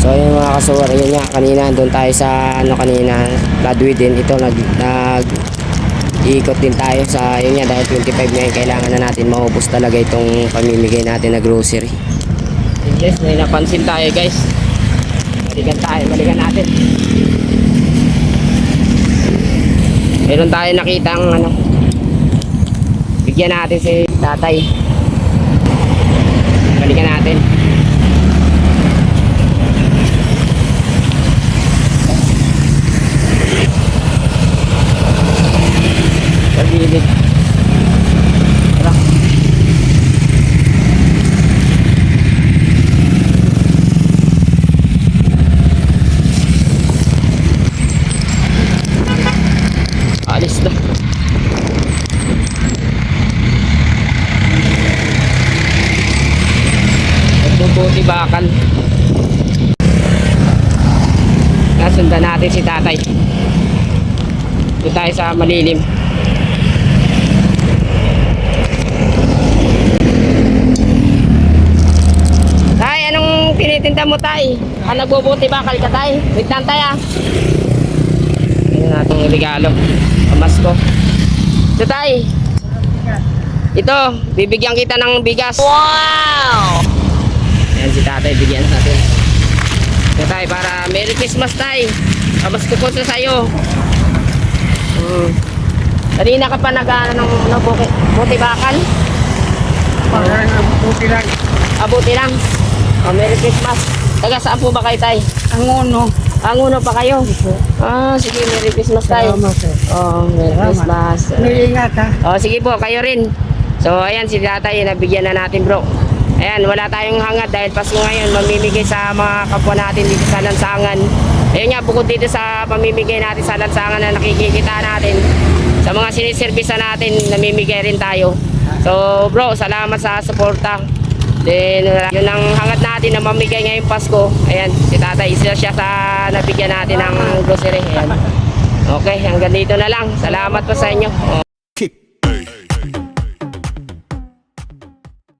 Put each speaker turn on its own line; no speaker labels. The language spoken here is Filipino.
So yun mga kasuwar, yun nga kanina doon tayo sa ano kanina, Bloodway din. Ito nag, nag iikot din tayo sa yun nga dahil 25 ngayon kailangan na natin maubos talaga itong pamimigay natin na grocery. Yes, may napansin tayo guys. Balikan tayo, balikan natin. Meron tayo nakita ang ano. Bigyan natin si tatay. Balikan natin. Sa gilid. Tara. Alis na. Nagbubuti bakal. Nasundan natin si tatay. Doon tayo sa malilim. Tay, anong tinitinda mo tay? Ah, nagbubuti bakal ka tay? Wait lang tay ah. Ayan natin regalo. Pamasko. Ito tay. Ito, bibigyan kita ng bigas. Wow! Ayan si tatay, bigyan natin. Ito tay, para Merry Christmas tay. Pamasko po sa sayo. Hmm. Kanina ka pa nag ano, ng, ng buki, buti bakal?
Para buti lang.
Abuti lang. Oh, Merry Christmas. Taga saan po ba kayo tay?
Ang uno.
Ang uno pa kayo? Ah, sige, Merry Christmas tayo.
Salamat sir.
Oh, Merry
Salamat.
Christmas.
Naiingat ha.
Oh, sige po, kayo rin. So, ayan, si tatay, nabigyan na natin bro. Ayan, wala tayong hangad dahil Pasko ngayon, mamimigay sa mga kapwa natin dito sa lansangan. Ayun nga, bukod dito sa pamimigay natin sa lansangan na nakikita natin, sa mga siniservisa natin, namimigay rin tayo. So, bro, salamat sa suporta. Then, yun ang hangat natin na mamigay ngayong Pasko. Ayan, si tatay, isa siya sa nabigyan natin ng grocery. Ayan. Okay, hanggang dito na lang. Salamat po sa inyo.